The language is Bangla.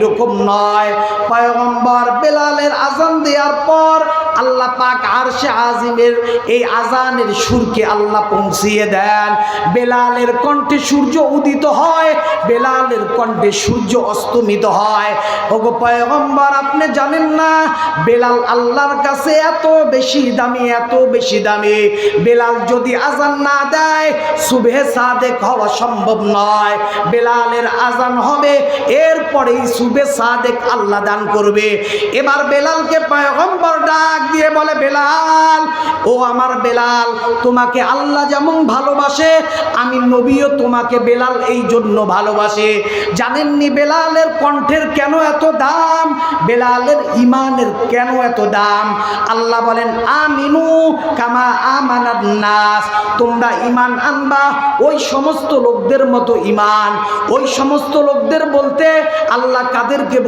এরকম নয়। পয়গম্বর বেলালের আজান দেওয়ার পর আল্লাহ পাক আরশে আজিমের এই আজানের সুরকে আল্লাহ পৌঁছিয়ে দেন। বেলালের কণ্ঠে সূর্য উদিত হয়, বেলালের কণ্ঠে সূর্য অস্তমিত হয়। ওগো পয়গম্বর, আপনি জানেন না, বেলাল আল্লাহর কাছে এত বেশি দামি, এত বেশি দামি। বেলাল যদি আজান না দেয় শুভে সাদেক হওয়া সম্ভব নয়। বেলালের আজান হবে, এরপরেই শুভে সাদেক আল্লাহ দান করবে। এবার বেলালকে পয়গম্বর ডাক দিয়ে বলে, বেলাল, ও আমার বেলাল, তোমাকে আল্লাহ যেমন ভালোবাসে, আমি নবীও তোমাকে বেলাল এই জন্য ভালোবাসে। জানেননি বেলালের কণ্ঠের কেন এত দাম? বেলালের ইমানের কেন এত দাম? আল্লাহ বলেন, আমিনু কামা আমানার নাস। তোমরা ইমান আনবা, ওই সমস্ত লোকদের মতো ইমান ওই সমস্ত লোকদের বলতে আল্লাহ কাদেরকে